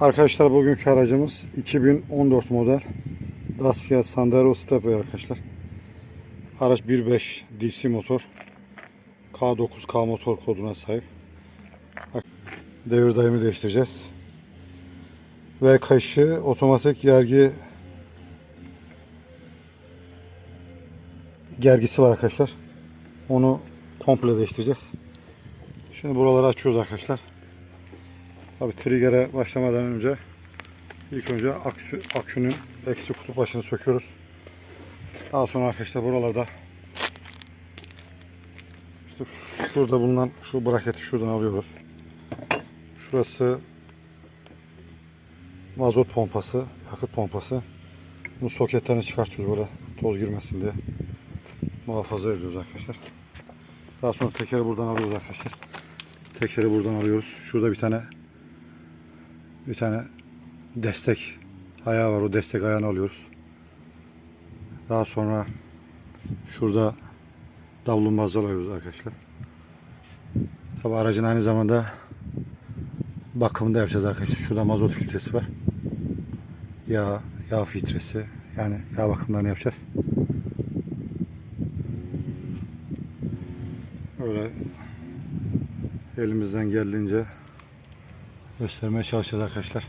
Arkadaşlar bugünkü aracımız 2014 model Dacia Sandero Stepway arkadaşlar. Araç 1.5 DC motor. K9K motor koduna sahip. Devir daimi değiştireceğiz. Ve kayışı otomatik gergi gergisi var arkadaşlar. Onu komple değiştireceğiz. Şimdi buraları açıyoruz arkadaşlar. Tabi trigger'e başlamadan önce ilk önce aksü, akünün eksi kutup başını söküyoruz. Daha sonra arkadaşlar buralarda işte şurada bulunan şu braketi şuradan alıyoruz. Şurası mazot pompası, yakıt pompası. Bu soketlerini çıkartıyoruz böyle toz girmesin diye. Muhafaza ediyoruz arkadaşlar. Daha sonra tekeri buradan alıyoruz arkadaşlar. Tekeri buradan alıyoruz. Şurada bir tane bir tane destek ayağı var. O destek ayağını alıyoruz. Daha sonra şurada davlumbazı alıyoruz arkadaşlar. Tabi aracın aynı zamanda bakımını da yapacağız arkadaşlar. Şurada mazot filtresi var. Yağ, yağ filtresi. Yani yağ bakımlarını yapacağız. Öyle elimizden geldiğince göstermeye çalışacağız arkadaşlar.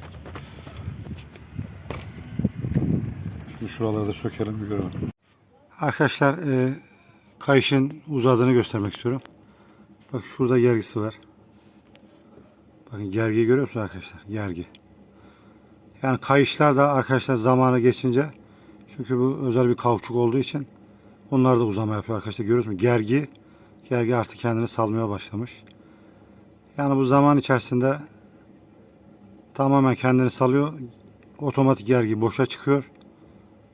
Şimdi şuraları da sökelim bir görelim. Arkadaşlar e, kayışın uzadığını göstermek istiyorum. Bak şurada gergisi var. Bakın gergiyi görüyor musunuz arkadaşlar? Gergi. Yani kayışlar da arkadaşlar zamanı geçince çünkü bu özel bir kauçuk olduğu için onlar da uzama yapıyor arkadaşlar. Görüyor musunuz? Gergi gergi artık kendini salmaya başlamış. Yani bu zaman içerisinde tamamen kendini salıyor. Otomatik gergi boşa çıkıyor.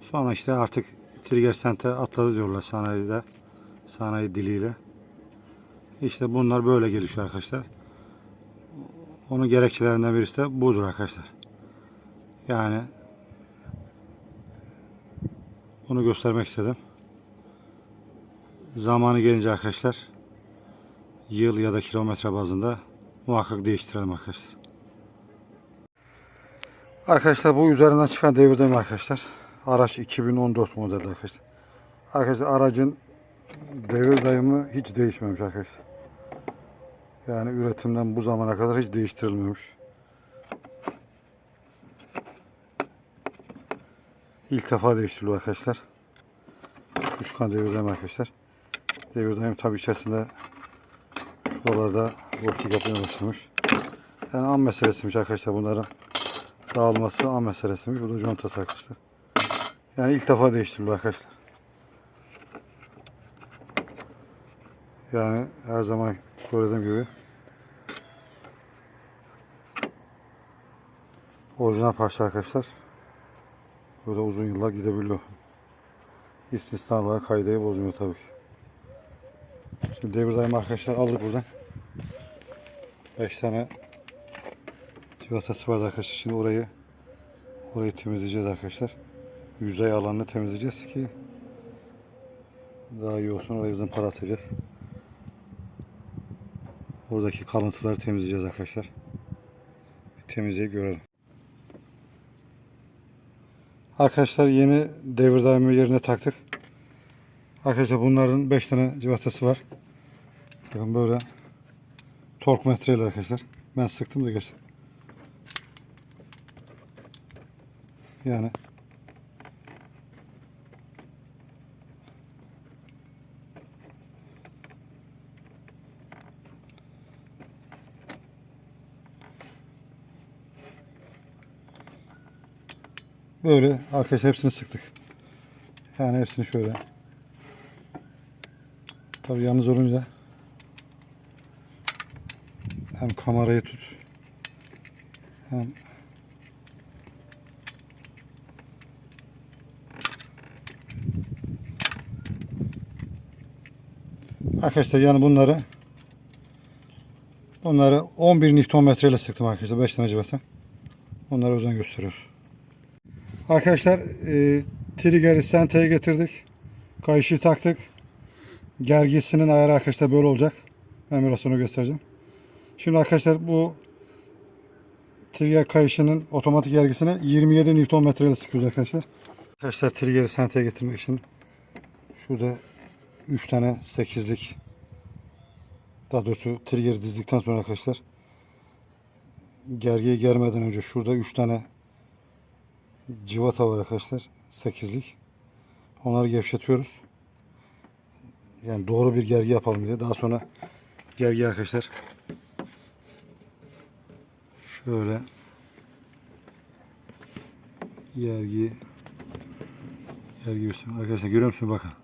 Sonra işte artık trigger sente atladı diyorlar sanayide. Sanayi diliyle. İşte bunlar böyle gelişiyor arkadaşlar. Onun gerekçelerinden birisi de budur arkadaşlar. Yani bunu göstermek istedim. Zamanı gelince arkadaşlar yıl ya da kilometre bazında muhakkak değiştirelim arkadaşlar. Arkadaşlar bu üzerinden çıkan devirdeyim arkadaşlar. Araç 2014 model arkadaşlar. Arkadaşlar aracın devir dayımı hiç değişmemiş arkadaşlar. Yani üretimden bu zamana kadar hiç değiştirilmemiş. İlk defa değiştiriliyor arkadaşlar. Şu çıkan devir dayım arkadaşlar. Devir dayım tabi içerisinde şuralarda boşluk yapmaya başlamış. Yani an meselesiymiş arkadaşlar bunların dağılması an meselesiymiş. Bu da contası arkadaşlar. Yani ilk defa değiştiriliyor arkadaşlar. Yani her zaman söylediğim gibi orijinal parça arkadaşlar. Böyle uzun yıllar gidebiliyor. İstisnalar kaydeyi bozmuyor tabii ki. Şimdi devir daim arkadaşlar aldık buradan. 5 tane civatası vardı arkadaşlar. Şimdi orayı orayı temizleyeceğiz arkadaşlar. Yüzey alanını temizleyeceğiz ki daha iyi olsun. Orayı zımpara atacağız. Oradaki kalıntıları temizleyeceğiz arkadaşlar. Bir temizliği görelim. Arkadaşlar yeni devir daimi yerine taktık. Arkadaşlar bunların 5 tane civatası var. Bakın böyle tork metreyle arkadaşlar. Ben sıktım da gerçi. Yani Böyle arkadaşlar hepsini sıktık. Yani hepsini şöyle. Tabi yalnız olunca hem kamerayı tut hem Arkadaşlar yani bunları bunları 11 Nm ile sıktım arkadaşlar 5 tane civata. Onlara özen gösteriyor. Arkadaşlar e, trigger'i senteye getirdik. Kayışı taktık. Gergisinin ayarı arkadaşlar böyle olacak. Ben biraz sonra göstereceğim. Şimdi arkadaşlar bu trigger kayışının otomatik yergisine 27 Nm ile sıkıyoruz arkadaşlar. Arkadaşlar triggeri senteye getirmek için şurada 3 tane 8'lik daha doğrusu triggeri dizdikten sonra arkadaşlar gergiyi germeden önce şurada 3 tane civata var arkadaşlar 8'lik. Onları gevşetiyoruz. Yani doğru bir gergi yapalım diye. Daha sonra gergi arkadaşlar şöyle gergi gergi göstereyim. arkadaşlar görüyor musunuz bakın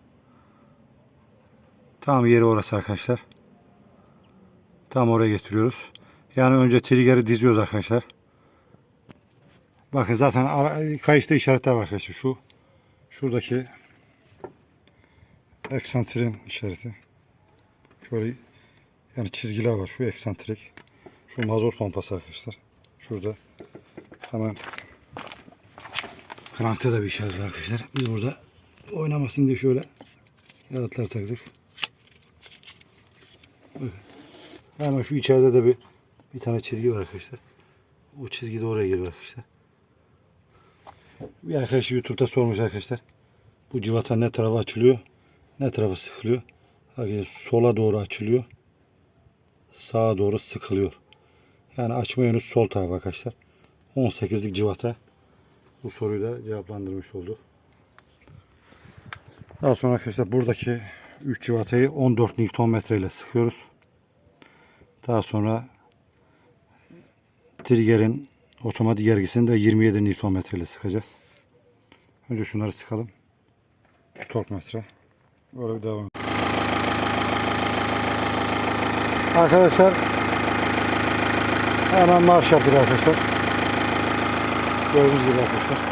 tam yeri orası arkadaşlar. Tam oraya getiriyoruz. Yani önce triggeri diziyoruz arkadaşlar. Bakın zaten kayışta işaretler var arkadaşlar. Şu şuradaki eksantrin işareti. Şöyle yani çizgiler var. Şu eksantrik şu mazot pompası arkadaşlar. Şurada. Hemen krankta da bir işaret var arkadaşlar. Biz burada oynamasın diye şöyle yaratlar taktık. Hemen şu içeride de bir bir tane çizgi var arkadaşlar. O çizgi de oraya geliyor arkadaşlar. Bir arkadaş YouTube'da sormuş arkadaşlar. Bu civata ne tarafa açılıyor? Ne tarafa sıkılıyor? Arkadaşlar sola doğru açılıyor. Sağa doğru sıkılıyor. Yani açma yönü sol taraf arkadaşlar. 18'lik civata. Bu soruyu da cevaplandırmış olduk. Daha sonra arkadaşlar buradaki 3 civatayı 14 Nm ile sıkıyoruz. Daha sonra triggerin otomatik gergisini de 27 Nm ile sıkacağız. Önce şunları sıkalım. Tork metre. Böyle bir devam. Arkadaşlar hemen marş yaptık arkadaşlar. Gördüğünüz gibi arkadaşlar.